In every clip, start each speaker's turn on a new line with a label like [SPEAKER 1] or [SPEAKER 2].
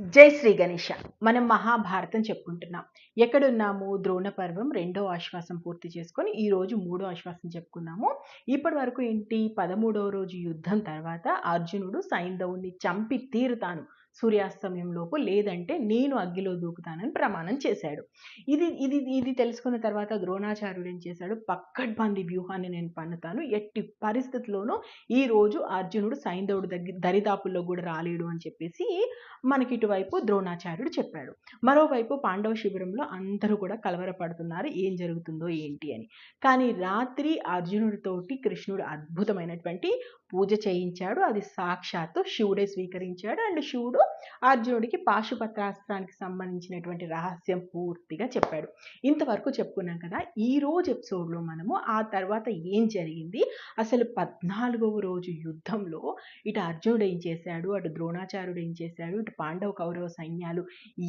[SPEAKER 1] జై శ్రీ గణేష. మనం మహాభారతం చెప్పుకుంటున్నాం. ఎక్కడున్నాము? ద్రోణ పర్వం రెండో ఆశ్వాసం పూర్తి చేసుకొని ఈరోజు మూడో ఆశ్వాసం చెప్పుకున్నాము. ఇప్పటి వరకు ఏంటి? పదమూడవ రోజు యుద్ధం తర్వాత అర్జునుడు సైంధవుని చంపి తీరుతాను. సూర్యాస్తమయంలోపు లేదంటే నేను అగ్గిలో దూకుతానని ప్రమాణం చేశాడు. ఇది ఇది ఇది తెలుసుకున్న తర్వాత ద్రోణాచార్యుడు ఏం చేశాడు? పక్కడ్బంది వ్యూహాన్ని నేను పన్నుతాను. ఎట్టి పరిస్థితుల్లోనూ ఈ రోజు అర్జునుడు సైంధవుడు దగ్గర దరిదాపుల్లో కూడా రాలేడు అని చెప్పేసి మనకి ఇటువైపు ద్రోణాచార్యుడు చెప్పాడు. మరోవైపు పాండవ శిబిరంలో అందరూ కూడా కలవరపడుతున్నారు. ఏం జరుగుతుందో ఏంటి అని. కానీ రాత్రి అర్జునుడితోటి కృష్ణుడు అద్భుతమైనటువంటి పూజ చేయించాడు. అది సాక్షాత్తు శివుడే స్వీకరించాడు. అండ్ శివుడు అర్జునుడికి పాశుపత్రాస్త్రానికి సంబంధించినటువంటి రహస్యం పూర్తిగా చెప్పాడు. ఇంతవరకు చెప్పుకున్నాం కదా ఈ రోజు ఎపిసోడ్లో మనము ఆ తర్వాత ఏం జరిగింది? అసలు పద్నాలుగవ రోజు యుద్ధంలో ఇటు అర్జునుడు ఏం చేశాడు? అటు ద్రోణాచార్యుడు ఏం చేశాడు? ఇటు పాండవ కౌరవ సైన్యాలు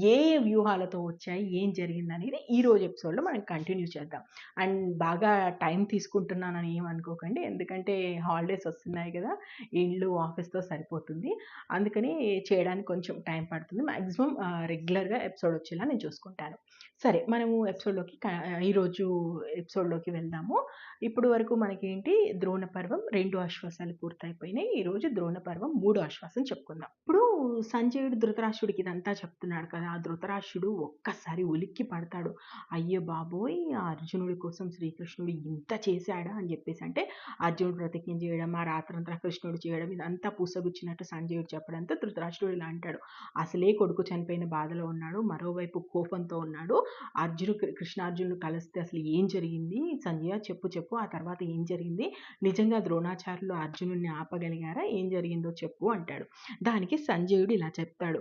[SPEAKER 1] ఏ ఏ వ్యూహాలతో వచ్చాయి? ఏం జరిగింది అనేది ఈ రోజు ఎపిసోడ్లో మనం కంటిన్యూ చేద్దాం. అండ్ బాగా టైం తీసుకుంటున్నానని ఏమనుకోకండి ఎందుకంటే హాలిడేస్ వస్తున్నాయి. కదా ఇల్లు ఆఫీస్తో సరిపోతుంది. అందుకని చేయడానికి కొంచెం టైం పడుతుంది. మ్యాక్సిమం రెగ్యులర్గా ఎపిసోడ్ వచ్చేలా నేను చూసుకుంటాను. సరే మనము ఎపిసోడ్లోకి ఈరోజు ఎపిసోడ్లోకి వెళ్దాము. ఇప్పుడు వరకు మనకేంటి? ద్రోణ పర్వం రెండు ఆశ్వాసాలు పూర్తయిపోయినాయి. ఈరోజు ద్రోణ పర్వం మూడు ఆశ్వాసం చెప్పుకుందాం. ఇప్పుడు సంజయుడు ధృతరాష్ట్రుడికి ఇదంతా చెప్తున్నాడు కదా. ఆ ధృతరాష్ట్రుడు ఒక్కసారి ఉలిక్కి పడతాడు. అయ్యో బాబోయ్! ఆ అర్జునుడి కోసం శ్రీకృష్ణుడు ఇంత చేశాడా అని చెప్పేసి అంటే అర్జునుడు ప్రతిజ్ఞ చేయడం ఆ రాత్రంతా కృష్ణుడు చేయడం ఇదంతా పూసగుచ్చినట్టు సంజయుడు చెప్పడంతో ధృతరాష్ట్రుడు ఇలా అంటాడు. అసలే కొడుకు చనిపోయిన బాధలో ఉన్నాడు. మరోవైపు కోపంతో ఉన్నాడు. అర్జును కృష్ణార్జునుడు కలిస్తే అసలు ఏం జరిగింది? సంజయ చెప్పు చెప్పు. చెప్పు ఆ తర్వాత ఏం జరిగింది? నిజంగా ద్రోణాచార్యులు అర్జునుడిని ఆపగలిగారా? ఏం జరిగిందో చెప్పు అంటాడు. దానికి సంజయుడు ఇలా చెప్తాడు.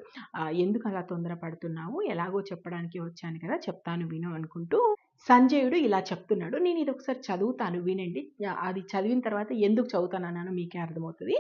[SPEAKER 1] ఎందుకు అలా తొందరపడుతున్నావు? ఎలాగో చెప్పడానికి వచ్చాను కదా చెప్తాను విను అనుకుంటూ సంజయుడు ఇలా చెప్తున్నాడు. నేను ఇది ఒకసారి చదువుతాను వినండి. అది చదివిన తర్వాత ఎందుకు చదువుతానన్నాను మీకే అర్థమవుతుంది.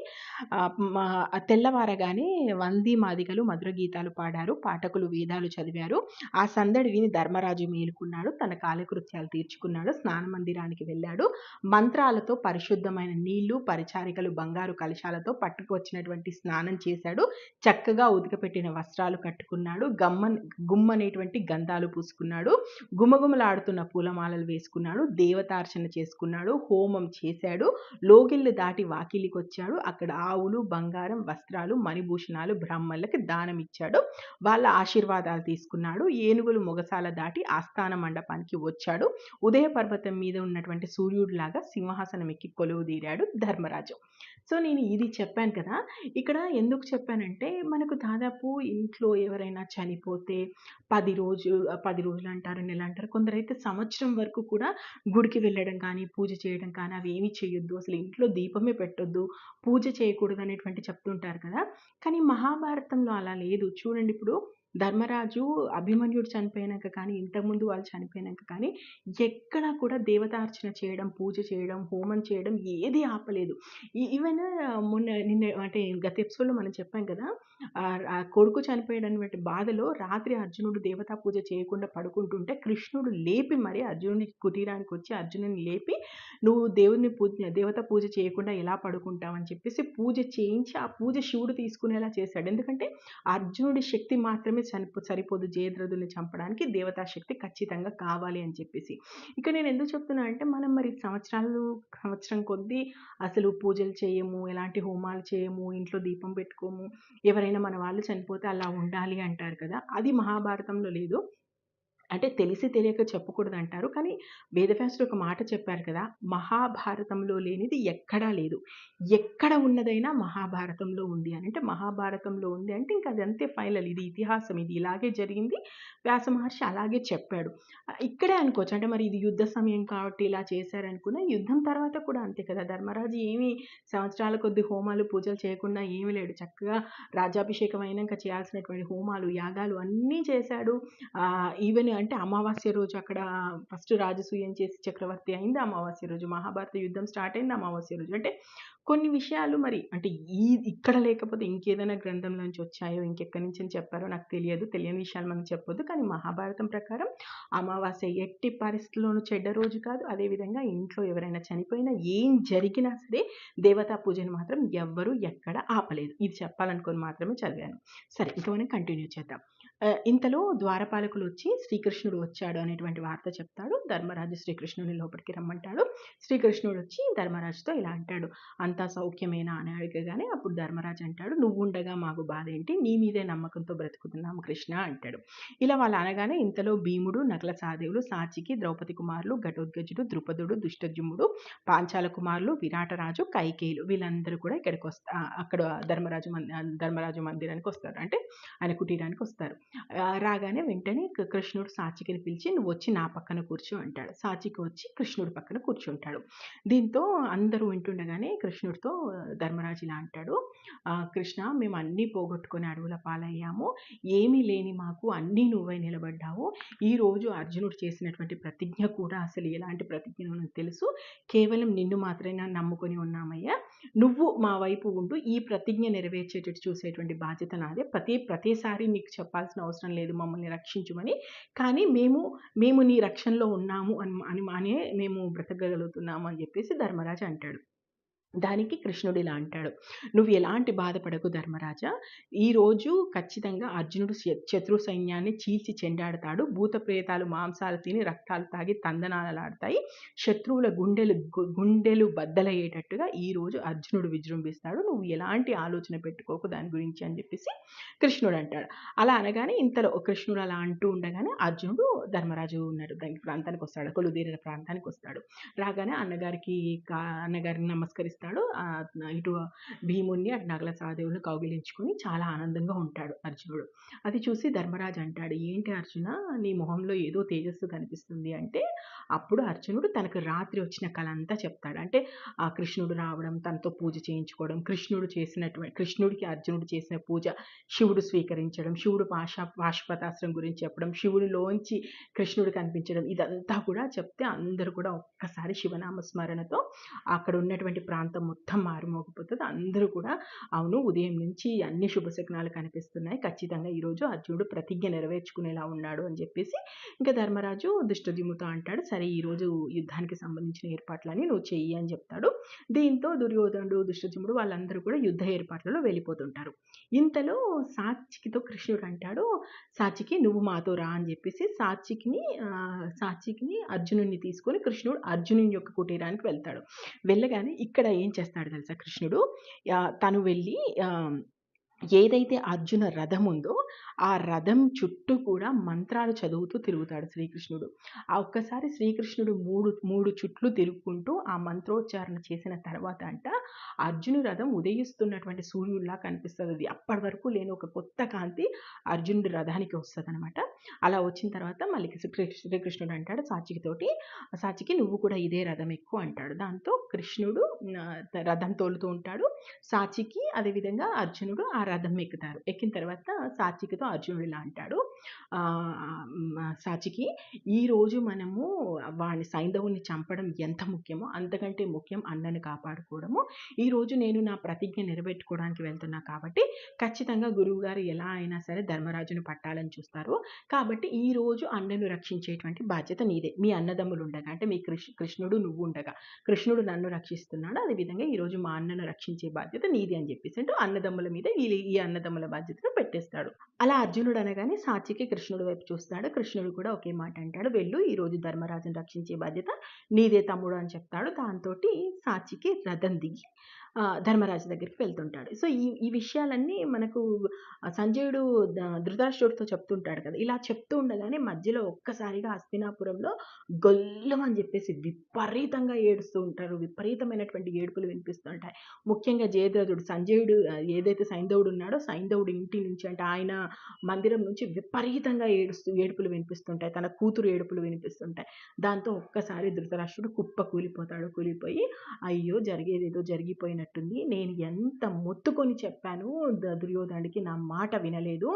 [SPEAKER 1] తెల్లవారగానే వంది మాదిగలు మధుర గీతాలు పాడారు పాఠకులు వేదాలు చదివారు. ఆ సందడి విని ధర్మరాజు మేలుకున్నాడు తన కాలకృత్యాలు తీర్చుకున్నాడు స్నాన మందిరానికి వెళ్ళాడు. మంత్రాలతో పరిశుద్ధమైన నీళ్ళు పరిచారికలు బంగారు కలశాలతో పట్టుకువచ్చినటువంటి స్నానం చేశాడు. చక్కగా ఉతికపెట్టిన వస్త్రాలు కట్టుకున్నాడు. గమ్మ గుమ్మనేటువంటి గంధాలు పూసుకున్నాడు. గుమగుమలాడుతున్న పూలమాలలు వేసుకున్నాడు దేవతార్చన చేసుకున్నాడు హోమం చేశాడు లోగిళ్ళు దాటి వాకిలికి వచ్చాడు అక్కడ ఆవులు బంగారం వస్త్రాలు మణిభూషణాలు బ్రాహ్మణులకు దానం ఇచ్చాడు వాళ్ళ ఆశీర్వాదాలు తీసుకున్నాడు. ఏనుగులు మొగసాల దాటి ఆస్థాన మండపానికి వచ్చాడు. ఉదయ పర్వతం మీద ఉన్నటువంటి సూర్యుడిలాగా సింహాసనం ఎక్కి కొలువు తీరాడు ధర్మరాజు. సో నేను ఇది చెప్పాను కదా ఇక్కడ ఎందుకు చెప్పానంటే మనకు దాదాపు ఇంట్లో ఎవరైనా చనిపోతే పది రోజు పది రోజులు అంటారు నెల అంటారు కొందరైతే సంవత్సరం వరకు కూడా గుడికి వెళ్ళడం కానీ పూజ చేయడం కానీ అవి ఏమి చేయొద్దు అసలు ఇంట్లో దీపమే పెట్టొద్దు. పూజ చేయకూడదు అనేటువంటి చెప్తుంటారు కదా. కానీ మహాభారతంలో అలా లేదు. చూడండి ఇప్పుడు ధర్మరాజు అభిమన్యుడు చనిపోయాక కానీ ఇంతకుముందు వాళ్ళు చనిపోయాక కానీ ఎక్కడా కూడా దేవతార్చన చేయడం పూజ చేయడం హోమం చేయడం ఏది ఆపలేదు. ఈవెన్ మొన్న నిన్న అంటే గత ఎపిసోడ్లో మనం చెప్పాం కదా కొడుకు కొడుకు చనిపోయాడనటువంటి బాధలో రాత్రి అర్జునుడు దేవతా పూజ చేయకుండా పడుకుంటుంటే కృష్ణుడు లేపి మరి అర్జునుడి కుటీరానికి వచ్చి అర్జునుని లేపి నువ్వు దేవుడిని పూజ దేవత పూజ చేయకుండా ఎలా పడుకుంటావని చెప్పేసి పూజ చేయించి ఆ పూజ శివుడు తీసుకునేలా చేశాడు. ఎందుకంటే అర్జునుడి శక్తి మాత్రమే చనిపో సరిపోదు జయద్రథుల్ని చంపడానికి దేవతా శక్తి ఖచ్చితంగా కావాలి అని చెప్పేసి. ఇక నేను ఎందుకు చెప్తున్నా అంటే మనం మరి సంవత్సరాలు సంవత్సరం కొద్దీ అసలు పూజలు చేయము ఎలాంటి హోమాలు చేయము ఇంట్లో దీపం పెట్టుకోము ఎవరైనా మన వాళ్ళు చనిపోతే అలా ఉండాలి అంటారు కదా. అది మహాభారతంలో లేదు. అంటే తెలిసి తెలియక చెప్పకూడదు అంటారు కానీ వేదవ్యాసుడు ఒక మాట చెప్పారు కదా మహాభారతంలో లేనిది ఎక్కడా లేదు. ఎక్కడ ఉన్నదైనా మహాభారతంలో ఉంది అని. అంటే మహాభారతంలో ఉంది అంటే ఇంకా అదంతే ఫైనల్. ఇది ఇతిహాసం ఇది ఇలాగే జరిగింది. వ్యాస మహర్షి అలాగే చెప్పాడు. ఇక్కడే అనుకోవచ్చు. అంటే మరి ఇది యుద్ధ సమయం కాబట్టి ఇలా చేశారనుకున్న యుద్ధం తర్వాత కూడా అంతే కదా. ధర్మరాజు ఏమి సంవత్సరాల కొద్ది హోమాలు పూజలు చేయకుండా ఏమీ లేడు. చక్కగా రాజాభిషేకం అయినాక చేయాల్సినటువంటి హోమాలు యాగాలు అన్నీ చేశాడు. ఈవెన్ అంటే అమావాస్య రోజు అక్కడ ఫస్ట్ రాజసూయం చేసి చక్రవర్తి అయింది. అమావాస్య రోజు మహాభారత యుద్ధం స్టార్ట్ అయింది. అమావాస్య రోజు అంటే కొన్ని విషయాలు మరి అంటే ఈ ఇక్కడ లేకపోతే ఇంకేదైనా గ్రంథంలో నుంచి వచ్చాయో ఇంకెక్కడి నుంచి అని చెప్పారో నాకు తెలియదు. తెలియని విషయాలు మనం చెప్పొద్దు. కానీ మహాభారతం ప్రకారం అమావాస్య ఎట్టి పరిస్థితుల్లోనూ చెడ్డ రోజు కాదు. అదేవిధంగా ఇంట్లో ఎవరైనా చనిపోయినా ఏం జరిగినా సరే దేవతా పూజను మాత్రం ఎవ్వరూ ఎక్కడ ఆపలేదు. ఇది చెప్పాలనుకొని మాత్రమే చదివాను. సరే ఇంకా మనం కంటిన్యూ చేద్దాం. ఇంతలో ద్వారపాలకులు వచ్చి శ్రీకృష్ణుడు వచ్చాడు అనేటువంటి వార్త చెప్తాడు. ధర్మరాజు శ్రీకృష్ణుని లోపలికి రమ్మంటాడు. శ్రీకృష్ణుడు వచ్చి ధర్మరాజుతో ఇలా అంటాడు. అంతా సౌఖ్యమేనా? అని అడగగానే అప్పుడు ధర్మరాజు అంటాడు. నువ్వు ఉండగా మాకు బాధ ఏంటి? నీ మీదే నమ్మకంతో బ్రతుకుతున్నాము కృష్ణ అంటాడు. ఇలా వాళ్ళు అనగానే ఇంతలో భీముడు నకల సాదేవులు సాచికి ద్రౌపది కుమారులు ఘటోద్గజుడు ద్రుపదుడు దుష్టజుముడు పాంచాల కుమారులు విరాటరాజు కైకేయులు వీళ్ళందరూ కూడా ఇక్కడికి వస్తా అక్కడ ధర్మరాజు మంది ధర్మరాజు మందిరానికి వస్తారు. అంటే ఆయన కుటీరానికి వస్తారు. రాగానే వెంటనే కృష్ణుడు సాచికిని పిలిచి నువ్వు వచ్చి నా పక్కన కూర్చో అంటాడు. సాచికి వచ్చి కృష్ణుడి పక్కన కూర్చుంటాడు. దీంతో అందరూ వింటుండగానే కృష్ణుడితో ధర్మరాజు ఇలా అంటాడు కృష్ణ మేము అన్నీ పోగొట్టుకొని అడవుల పాలయ్యాము. ఏమీ లేని మాకు అన్నీ నువ్వై నిలబడ్డావు. ఈ రోజు అర్జునుడు చేసినటువంటి ప్రతిజ్ఞ కూడా అసలు ఎలాంటి ప్రతిజ్ఞ తెలుసు. కేవలం నిన్ను మాత్రమే నమ్ముకొని ఉన్నామయ్యా. నువ్వు మా వైపు ఉంటూ ఈ ప్రతిజ్ఞ నెరవేర్చేటట్టు చూసేటువంటి బాధ్యత నాదే. ప్రతి ప్రతిసారి నీకు చెప్పాల్సిన అవసరం లేదు మమ్మల్ని రక్షించమని. కానీ మేము మేము నీ రక్షణలో ఉన్నాము అని అని అనే మేము బ్రతకగలుగుతున్నాము అని చెప్పేసి ధర్మరాజు అంటాడు. దానికి కృష్ణుడు ఇలా అంటాడు. నువ్వు ఎలాంటి బాధపడకు ధర్మరాజా. ఈరోజు ఖచ్చితంగా అర్జునుడు శ- శత్రు సైన్యాన్ని చీల్చి చెండాడతాడు. భూత ప్రేతాలు మాంసాలు తిని రక్తాలు తాగి తందనాలలాడతాయి. శత్రువుల గుండెలు గుండెలు బద్దలయ్యేటట్టుగా ఈరోజు అర్జునుడు విజృంభిస్తాడు. నువ్వు ఎలాంటి ఆలోచన పెట్టుకోకు దాని గురించి అని చెప్పేసి కృష్ణుడు అంటాడు. అలా అనగానే ఇంతలో కృష్ణుడు అలా అంటూ ఉండగానే అర్జునుడు ధర్మరాజు ఉన్నాడు. దానికి ప్రాంతానికి వస్తాడు. కొలుదీరిన ప్రాంతానికి వస్తాడు. రాగానే అన్నగారికి కా- అన్నగారిని నమస్కరిస్తాడు. చేస్తాడు. ఇటు భీముణ్ణి అటు నగల సహదేవుని కౌగిలించుకొని చాలా ఆనందంగా ఉంటాడు అర్జునుడు. అది చూసి ధర్మరాజు అంటాడు ఏంటి అర్జున నీ మొహంలో ఏదో తేజస్సు కనిపిస్తుంది అంటే అప్పుడు అర్జునుడు తనకు రాత్రి వచ్చిన కళ అంతా చెప్తాడు. అంటే ఆ కృష్ణుడు రావడం తనతో పూజ చేయించుకోవడం కృష్ణుడు చేసినటువంటి కృష్ణుడికి అర్జునుడు చేసిన పూజ శివుడు స్వీకరించడం శివుడు పాశా పాశుపతాస్త్రం గురించి చెప్పడం శివుడిలోంచి కృష్ణుడు కనిపించడం ఇదంతా కూడా చెప్తే అందరూ కూడా ఒక్కసారి శివనామ స్మరణతో అక్కడ ఉన్నటువంటి ప్రాంతం మొత్తం మారుమోగిపోతుంది. అందరూ కూడా అవును ఉదయం నుంచి అన్ని శుభశకనాలు కనిపిస్తున్నాయి. ఖచ్చితంగా ఈరోజు అర్జునుడు ప్రతిజ్ఞ నెరవేర్చుకునేలా ఉన్నాడు అని చెప్పేసి ఇంకా ధర్మరాజు దుష్టజిముతో అంటాడు సరే ఈరోజు యుద్ధానికి సంబంధించిన ఏర్పాట్లని నువ్వు చెయ్యి అని చెప్తాడు. దీంతో దుర్యోధనుడు దుష్టజిముడు వాళ్ళందరూ కూడా యుద్ధ ఏర్పాట్లలో వెళ్ళిపోతుంటారు. ఇంతలో సాచికితో కృష్ణుడు అంటాడు సాచికి నువ్వు మాతో రా అని చెప్పేసి సాచికిని ఆ, సాచికిని అర్జునుడిని తీసుకొని కృష్ణుడు అర్జునుని యొక్క కుటీరానికి వెళ్తాడు. వెళ్ళగానే ఇక్కడ ఏం చేస్తాడు తెలుసా కృష్ణుడు? తను వెళ్ళి ఆ, ఏదైతే అర్జున రథం ఉందో ఆ రథం చుట్టూ కూడా మంత్రాలు చదువుతూ తిరుగుతాడు శ్రీకృష్ణుడు. ఆ ఒక్కసారి శ్రీకృష్ణుడు మూడు మూడు చుట్లు తిరుగుకుంటూ ఆ మంత్రోచ్చారణ చేసిన తర్వాత అంట అర్జును రథం ఉదయిస్తున్నటువంటి సూర్యుడిలా కనిపిస్తుంది. అది అప్పటి వరకు లేని ఒక కొత్త కాంతి అర్జునుడి రథానికి వస్తుంది అనమాట అలా వచ్చిన తర్వాత మళ్ళీ శ్రీకృష్ణుడు అంటాడు సాచికితోటి సాచికి నువ్వు కూడా ఇదే రథం ఎక్కువ అంటాడు. దాంతో కృష్ణుడు రథం తోలుతూ ఉంటాడు. సాచికి అదేవిధంగా అర్జునుడు ఆ రథం ఎక్కుతారు. ఎక్కిన తర్వాత సాచికితో అర్జునుడు ఇలా అంటాడు. సాచికి. ఈ రోజు మనము వాడిని సైంధవుని చంపడం ఎంత ముఖ్యమో అంతకంటే ముఖ్యం అన్నని కాపాడుకోవడము. ఈ రోజు నేను నా ప్రతిజ్ఞ నెరవేర్చుకోవడానికి వెళ్తున్నా కాబట్టి ఖచ్చితంగా గురువు గారు ఎలా అయినా సరే ధర్మరాజును పట్టాలని చూస్తారు. కాబట్టి ఈ రోజు అన్నను రక్షించేటువంటి బాధ్యత నీదే. మీ అన్నదమ్ములు ఉండగా అంటే మీ కృష్ణ కృష్ణుడు నువ్వు ఉండగా కృష్ణుడు నన్ను రక్షిస్తున్నాడు. అదేవిధంగా ఈరోజు మా అన్నను రక్షించే బాధ్యత నీది అని చెప్పేసి అంటూ అన్నదమ్ముల మీద ఈ అన్నదమ్ముల బాధ్యతను పెట్టేస్తాడు. అలా అర్జునుడు అనగానే సాచికి కృష్ణుడి వైపు చూస్తాడు కృష్ణుడు కూడా ఒకే మాట అంటాడు. వెళ్ళు ఈ రోజు ధర్మరాజును రక్షించే బాధ్యత నీదే తమ్ముడు అని చెప్తాడు. దాంతో సాచికి రథం దిగి ధర్మరాజు దగ్గరికి వెళ్తుంటాడు. సో ఈ ఈ విషయాలన్నీ మనకు సంజయుడు ధృతరాష్ట్రుడితో చెప్తుంటాడు కదా. ఇలా చెప్తూ ఉండగానే మధ్యలో ఒక్కసారిగా హస్తినాపురంలో గొల్లం అని చెప్పేసి విపరీతంగా ఏడుస్తూ ఉంటారు. విపరీతమైనటువంటి ఏడుపులు వినిపిస్తూ ఉంటాయి. ముఖ్యంగా జయద్రథుడు సంజయుడు ఏదైతే సైంధవుడు ఉన్నాడో సైంధవుడు ఇంటి నుంచి అంటే ఆయన మందిరం నుంచి విపరీతంగా ఏడుస్తూ ఏడుపులు వినిపిస్తుంటాయి తన కూతురు ఏడుపులు వినిపిస్తుంటాయి దాంతో ఒక్కసారి ధృతరాష్ట్రుడు కుప్ప కూలిపోతాడు. కూలిపోయి అయ్యో జరిగేదేదో జరిగిపోయినట్టు అన్నట్టుంది నేను ఎంత మొత్తుకొని చెప్పాను దుర్యోధనుడికి నా మాట వినలేదు.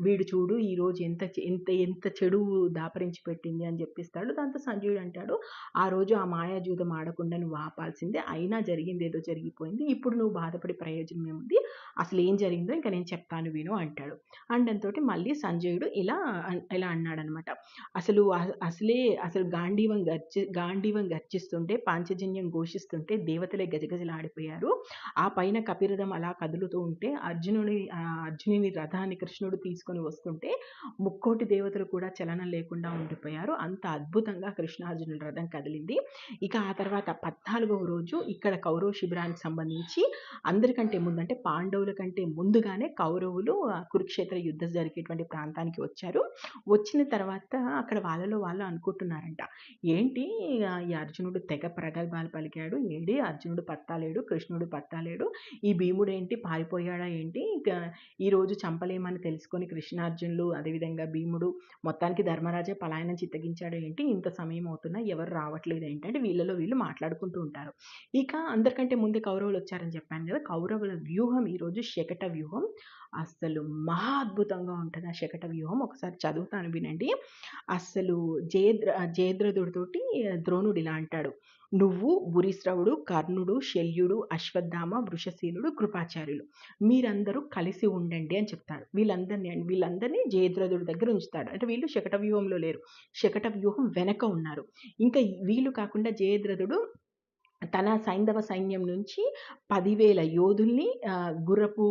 [SPEAKER 1] వీడు చూడు ఈరోజు ఎంత ఎంత ఎంత చెడు దాపరించి పెట్టింది అని చెప్పిస్తాడు. దాంతో సంజయుడు అంటాడు ఆ రోజు ఆ మాయాజూదం ఆడకుండా నువ్వు ఆపాల్సిందే. అయినా జరిగింది ఏదో జరిగిపోయింది. ఇప్పుడు నువ్వు బాధపడే ప్రయోజనం ఏముంది? అసలు ఏం జరిగిందో ఇంకా నేను చెప్తాను విను అంటాడు. అండంతో మళ్ళీ సంజయుడు ఇలా ఇలా అన్నాడనమాట. అసలు అ- అసలే అసలు గాంధీవం గర్జి గాంధీవం గర్జిస్తుంటే పాంచజన్యం ఘోషిస్తుంటే దేవతలే గజగజలాడిపోయారు. ఆ పైన కపిరథం అలా కదులుతూ ఉంటే అర్జునుడి ఆ అర్జునుని రథాన్ని కృష్ణుడు తీసుకొని వస్తుంటే ముక్కోటి దేవతలు కూడా చలనం లేకుండా ఉండిపోయారు. అంత అద్భుతంగా కృష్ణార్జునుడి రథం కదిలింది. ఇక ఆ తర్వాత పద్నాలుగవ రోజు ఇక్కడ కౌరవ శిబిరానికి సంబంధించి అందరికంటే ముందు అంటే పాండవుల కంటే ముందుగానే కౌరవులు కురుక్షేత్ర యుద్ధం జరిగేటువంటి ప్రాంతానికి వచ్చారు. వచ్చిన తర్వాత అక్కడ వాళ్ళలో వాళ్ళు అనుకుంటున్నారంట ఏంటి ఈ అర్జునుడు తెగ ప్రగల్భాలు పలికాడు ఏడి అర్జునుడు పత్తాలేడు కృష్ణుడు పట్టలేడు. ఈ భీముడు ఏంటి? పారిపోయాడా ఏంటి? ఈరోజు చంపలేమని తెలుసుకొని కృష్ణార్జునులు అదేవిధంగా భీముడు మొత్తానికి ధర్మరాజే పలాయనం చిత్తగించాడు ఏంటి? ఇంత సమయం అవుతున్నా ఎవరు రావట్లేదు ఏంటంటే వీళ్ళలో వీళ్ళు మాట్లాడుకుంటూ ఉంటారు. ఇక అందరికంటే ముందే కౌరవులు వచ్చారని చెప్పాను కదా! కౌరవుల వ్యూహం ఈరోజు శకట వ్యూహం. అస్సలు మహా అద్భుతంగా ఉంటుంది ఆ శకట వ్యూహం. ఒకసారి చదువుతాను వినండి. అస్సలు జయద్ర జయద్రథుడితోటి ద్రోణుడు ఇలా అంటాడు. నువ్వు భూరిశ్రవుడు కర్ణుడు శల్యుడు అశ్వత్థామ వృషశీలుడు కృపాచార్యులు. మీరందరూ కలిసి ఉండండి అని చెప్తాడు. వీళ్ళందరినీ వీళ్ళందరినీ జయద్రథుడి దగ్గర ఉంచుతాడు. అంటే వీళ్ళు శకట వ్యూహంలో లేరు. శకట వ్యూహం వెనక ఉన్నారు. ఇంకా వీళ్ళు కాకుండా జయద్రథుడు తన సైంధవ సైన్యం నుంచి పదివేల యోధుల్ని గుర్రపు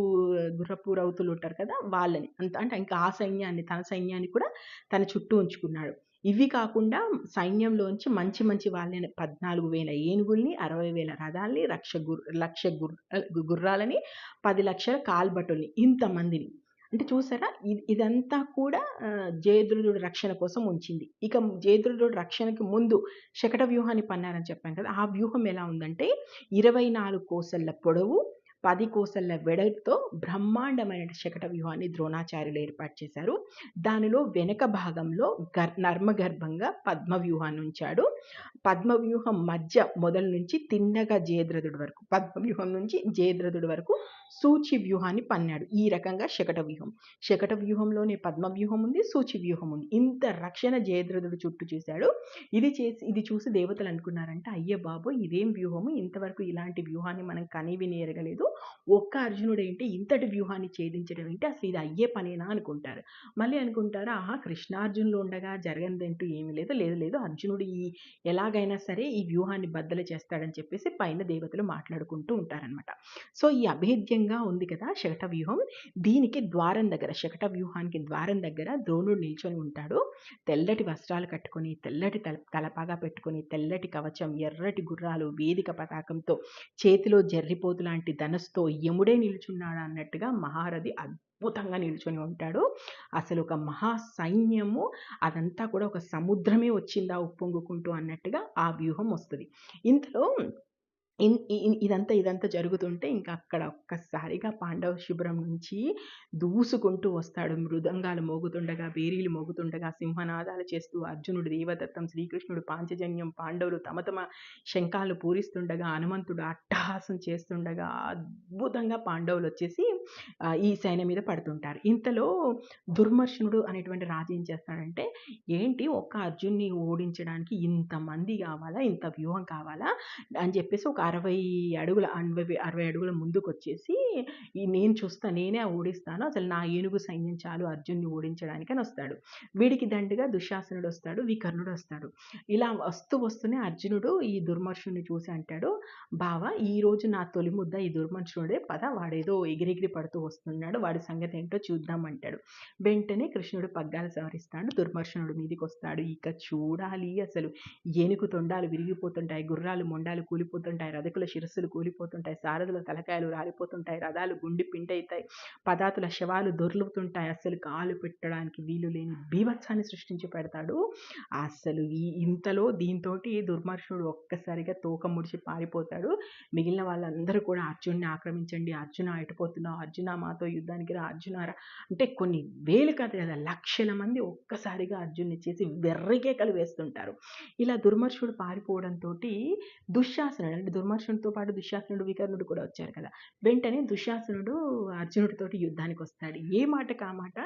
[SPEAKER 1] గుర్రపు రౌతులు ఉంటారు కదా వాళ్ళని. అంత అంటే ఇంకా ఆ సైన్యాన్ని తన సైన్యాన్ని కూడా తన చుట్టూ ఉంచుకున్నాడు. ఇవి కాకుండా సైన్యంలోంచి మంచి మంచి వాళ్ళని పద్నాలుగు వేల ఏనుగుల్ని అరవై వేల రథాల్ని లక్ష గుర్ లక్ష గుర్ గుర్రాలని పది లక్షల కాల్బటుల్ని ఇంతమందిని అంటే చూసారా? ఇది ఇదంతా కూడా జయద్రుడు రక్షణ కోసం ఉంచింది. ఇక జయద్రుడు రక్షణకి ముందు శకట వ్యూహాన్ని పన్నారని చెప్పాను కదా ఆ వ్యూహం ఎలా ఉందంటే ఇరవై నాలుగు కోసల పొడవు పది కోసల వెడల్పుతో బ్రహ్మాండమైన శకట వ్యూహాన్ని ద్రోణాచార్యులు ఏర్పాటు చేశారు. దానిలో వెనక భాగంలో గర్ నర్మగర్భంగా పద్మ వ్యూహాన్ని ఉంచాడు. పద్మ వ్యూహం మధ్య మొదలు నుంచి తిన్నగా జయద్రథుడి వరకు పద్మ వ్యూహం నుంచి జయద్రథుడి వరకు సూచి వ్యూహాన్ని పన్నాడు. ఈ రకంగా శకట వ్యూహం. శకట వ్యూహంలోనే పద్మ వ్యూహం ఉంది సూచి వ్యూహం ఉంది. ఇంత రక్షణ జయద్రథుడు చుట్టూ చేశాడు. ఇది చేసి ఇది చూసి దేవతలు అనుకున్నారంటే అయ్య బాబు ఇదేం వ్యూహము? ఇంతవరకు ఇలాంటి వ్యూహాన్ని మనం కనివిని ఎరగలేదు ఒక్క అర్జునుడు ఏంటి ఇంతటి వ్యూహాన్ని ఛేదించడం ఏంటి? అసలు ఇది అయ్యే పనేనా అనుకుంటారు. మళ్ళీ అనుకుంటారు ఆహా కృష్ణార్జునులు ఉండగా జరగనిదంటూ ఏమీ లేదు. లేదు లేదు. అర్జునుడు ఈ ఎలాగైనా సరే ఈ వ్యూహాన్ని బద్దలు చేస్తాడని చెప్పేసి పైన దేవతలు మాట్లాడుకుంటూ ఉంటారనమాట సో ఈ అభేద్యంగా ఉంది కదా శకట వ్యూహం దీనికి ద్వారం దగ్గర శకట వ్యూహానికి ద్వారం దగ్గర ద్రోణుడు నిల్చొని ఉంటాడు. తెల్లటి వస్త్రాలు కట్టుకొని తెల్లటి తల తలపాగా పెట్టుకొని తెల్లటి కవచం ఎర్రటి గుర్రాలు వేదిక పతాకంతో చేతిలో జర్రిపోతు లాంటి ధనస్తో యముడే నిల్చున్నాడు అన్నట్టుగా మహారథి అద్భుతంగా నిల్చొని ఉంటాడు. అసలు ఒక మహా సైన్యము అదంతా కూడా ఒక సముద్రమే వచ్చిందా ఉప్పొంగుకుంటూ అన్నట్టుగా ఆ వ్యూహం వస్తుంది. ఇంతలో ఇదంతా ఇదంతా జరుగుతుంటే ఇంకా అక్కడ ఒక్కసారిగా పాండవ శిబిరం నుంచి దూసుకుంటూ వస్తాడు. మృదంగాలు మోగుతుండగా బేరీలు మోగుతుండగా సింహనాదాలు చేస్తూ అర్జునుడు దేవదత్తం శ్రీకృష్ణుడు పాంచజన్యం పాండవులు తమ తమ శంఖాలు పూరిస్తుండగా హనుమంతుడు అట్టహాసం చేస్తుండగా అద్భుతంగా పాండవులు వచ్చేసి ఈ సైన్య మీద పడుతుంటారు. ఇంతలో దుర్మర్షణుడు అనేటువంటి రాజు ఏం చేస్తాడంటే ఏంటి ఒక్క అర్జున్ని ఓడించడానికి ఇంతమంది కావాలా? ఇంత వ్యూహం కావాలా? అని చెప్పేసి ఒక అరవై అడుగుల అరవై అరవై అడుగుల ముందుకు వచ్చేసి ఈ నేను చూస్తా నేనే ఓడిస్తాను అసలు నా ఏనుగు సైన్యం చాలు అర్జున్ని ఓడించడానికని వస్తాడు. వీడికి దండుగా దుశ్శాసనుడు వస్తాడు వికర్ణుడు వస్తాడు. ఇలా వస్తూ వస్తూనే అర్జునుడు ఈ దుర్మర్షుని చూసి అంటాడు బావ ఈ రోజు నా తొలి ముద్ద ఈ దుర్మర్షుడే పద వాడేదో ఎగిరెగిరి పడుతూ వస్తున్నాడు వాడి సంగతి ఏంటో చూద్దాం అంటాడు. వెంటనే కృష్ణుడు పగ్గాలు సవరిస్తాడు దుర్మర్షణుడు మీదికి వస్తాడు ఇక చూడాలి అసలు. ఏనుగు తొండాలు విరిగిపోతుంటాయి గుర్రాలు మొండాలు కూలిపోతుంటాయి రథకుల శిరస్సులు కూలిపోతుంటాయి. సారథుల తలకాయలు రాలిపోతుంటాయి. రథాలు గుండి పిండైతాయి. పదాతుల శవాలు దొర్లుతుంటాయి. అస్సలు కాలు పెట్టడానికి వీలు లేని బీభత్సాన్ని సృష్టించి పెడతాడు. అస్సలు ఈ ఇంతలో దీంతో దుర్మర్షుడు ఒక్కసారిగా తోక ముడిచి పారిపోతాడు. మిగిలిన వాళ్ళందరూ కూడా అర్జున్ని ఆక్రమించండి. అర్జున ఎటుపోతున్నావు? అర్జున మాతో యుద్ధానికి రా. అర్జున రా. అంటే కొన్ని వేలు కాదు కదా లక్షల మంది ఒక్కసారిగా అర్జున్ని చేసి వెర్రికేకలు వేస్తుంటారు. ఇలా దుర్మర్షుడు పారిపోవడంతో దుశ్శాసనుడు అంటే దుర్మర్షునితో పాటు దుశ్శాసనుడు వికర్ణుడు కూడా వచ్చారు కదా. వెంటనే దుశ్శాసనుడు అర్జునుడితోటి యుద్ధానికి వస్తాడు. ఏ మాటకు ఆ మాట?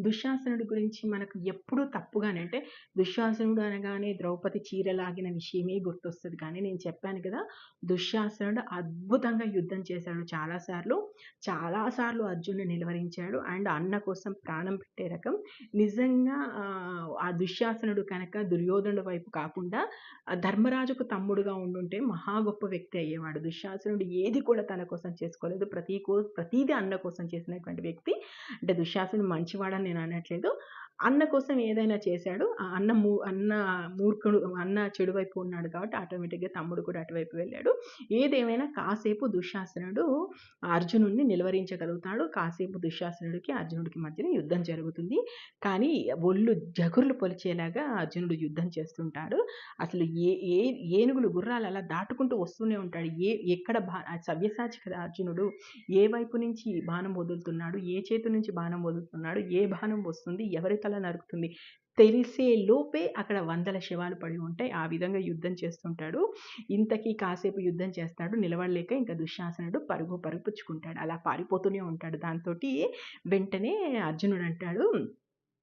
[SPEAKER 1] దుశ్శాసనుడి గురించి మనకు ఎప్పుడూ తప్పుగానే అంటే దుశ్శాసనుడు అనగానే ద్రౌపది చీరలాగిన విషయమే గుర్తొస్తుంది. కానీ నేను చెప్పాను కదా దుశ్శాసనుడు అద్భుతంగా యుద్ధం చేశాడు చాలాసార్లు. చాలాసార్లు అర్జునుడు నిలువరించాడు. అండ్ అన్న కోసం ప్రాణం పెట్టే రకం. నిజంగా ఆ, ఆ దుశ్శాసనుడు కనుక దుర్యోధనుడు వైపు కాకుండా ధర్మరాజుకు తమ్ముడుగా ఉండుంటే మహా గొప్ప వ్యక్తి. వ్యక్తి అయ్యేవాడు. దుశ్శాసనుడు ఏది కూడా తన కోసం చేసుకోలేదు. ప్రతి కో ప్రతీది అన్న కోసం చేసినటువంటి వ్యక్తి. అంటే దుశ్శాసనుడు మంచివాడని నేను అనట్లేదు. అన్న కోసం ఏదైనా చేశాడు. ఆ అన్న మూ అన్న మూర్ఖుడు అన్న చెడు వైపు ఉన్నాడు కాబట్టి ఆటోమేటిక్గా తమ్ముడు కూడా అటువైపు వెళ్ళాడు. ఏదేమైనా కాసేపు దుశ్శాసనుడు అర్జునుడిని నిలువరించగలుగుతాడు. కాసేపు దుశ్శాసనుడికి అర్జునుడికి మధ్యన యుద్ధం జరుగుతుంది. కానీ ఒళ్ళు జగుర్లు పొలిచేలాగా అర్జునుడు యుద్ధం చేస్తుంటాడు. అసలు ఏ ఏ ఏనుగులు గుర్రాలు అలా దాటుకుంటూ వస్తూనే ఉంటాడు. ఏ ఎక్కడ బా సవ్యసాచి కదా అర్జునుడు. ఏ వైపు నుంచి బాణం వదులుతున్నాడు? ఏ చేతి నుంచి బాణం వదులుతున్నాడు? ఏ బాణం వస్తుంది? ఎవరి తల నరుకుతుంది తెలిసే లోపే అక్కడ వందల శవాలు పడి ఉంటాయి. ఆ విధంగా యుద్ధం చేస్తుంటాడు. ఇంతకీ కాసేపు యుద్ధం చేస్తాడు నిలబడలేక ఇంకా దుశ్శాసనుడు పరుగు పరుగు పుచ్చుకుంటాడు అలా పారిపోతూనే ఉంటాడు. దాంతో వెంటనే అర్జునుడు అంటాడు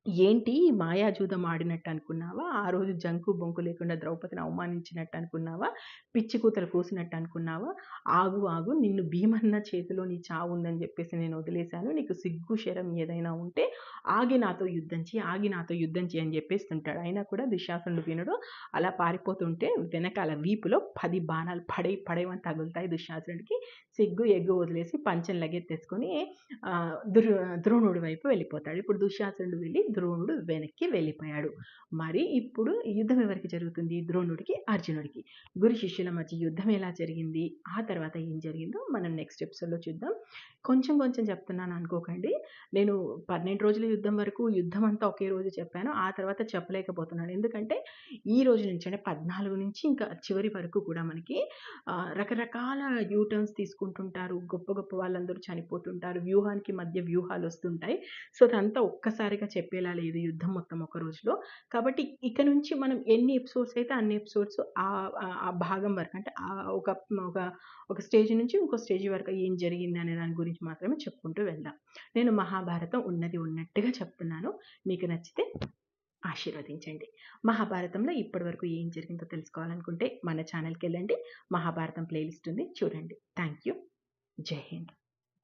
[SPEAKER 1] ఏంటి మాయాజూదం ఆడినట్టు అనుకున్నావా ఆ రోజు జంకు బొంకు లేకుండా ద్రౌపదిని అవమానించినట్టు అనుకున్నావా పిచ్చి కూతలు కూసినట్టు అనుకున్నావా ఆగు ఆగు నిన్ను భీమన్న చేతిలో నీ చావు ఉందని చెప్పేసి నేను వదిలేశాను. నీకు సిగ్గు శరం ఏదైనా ఉంటే ఆగి నాతో యుద్ధం చేయి ఆగి నాతో యుద్ధం చేయి అని చెప్పేస్తుంటాడు. అయినా కూడా దుశ్శాసనుడు వినడు. అలా పారిపోతుంటే వెనకాల వీపులో పది బాణాలు పడే పడేవని తగులుతాయి దుశ్శాసనుడికి సిగ్గు ఎగ్గు వదిలేసి పంచం లగెత్తేసుకొని దుర్ ద్రోణుడి వైపు వెళ్ళిపోతాడు. ఇప్పుడు దుశ్శాసనుడు వెళ్ళి ద్రోణుడు వెనక్కి వెళ్ళిపోయాడు. మరి ఇప్పుడు యుద్ధం ఎవరికి జరుగుతుంది? ద్రోణుడికి అర్జునుడికి. గురు శిష్యుల మధ్య యుద్ధం ఎలా జరిగింది? ఆ తర్వాత ఏం జరిగిందో మనం నెక్స్ట్ ఎపిసోడ్లో చూద్దాం. కొంచెం కొంచెం చెప్తున్నాను అనుకోకండి. నేను పన్నెండు రోజుల యుద్ధం వరకు యుద్ధం అంతా ఒకే రోజు చెప్పాను. ఆ తర్వాత చెప్పలేకపోతున్నాను. ఎందుకంటే ఈ రోజు నుంచి అంటే పద్నాలుగు నుంచి ఇంకా చివరి వరకు కూడా మనకి రకరకాల యూటర్న్స్ తీసుకుంటుంటారు. గొప్ప గొప్ప వాళ్ళందరూ చనిపోతుంటారు. వ్యూహానికి మధ్య వ్యూహాలు వస్తుంటాయి. సో అదంతా ఒక్కసారిగా చెప్పే చెప్పేలా లేదు యుద్ధం మొత్తం ఒక రోజులో. కాబట్టి ఇక నుంచి మనం ఎన్ని ఎపిసోడ్స్ అయితే అన్ని ఎపిసోడ్స్ ఆ ఆ- భాగం వరకు అంటే ఆ ఒక ఒక ఒక స్టేజ్ నుంచి ఇంకో స్టేజ్ వరకు ఏం జరిగింది అనే దాని గురించి మాత్రమే చెప్పుకుంటూ వెళ్దాం. నేను మహాభారతం ఉన్నది ఉన్నట్టుగా చెప్తున్నాను. మీకు నచ్చితే ఆశీర్వదించండి. మహాభారతంలో ఇప్పటివరకు ఏం జరిగిందో తెలుసుకోవాలనుకుంటే మన ఛానల్కి వెళ్ళండి. మహాభారతం ప్లేలిస్ట్ ఉంది. చూడండి. థ్యాంక్ యూ జై హింద్.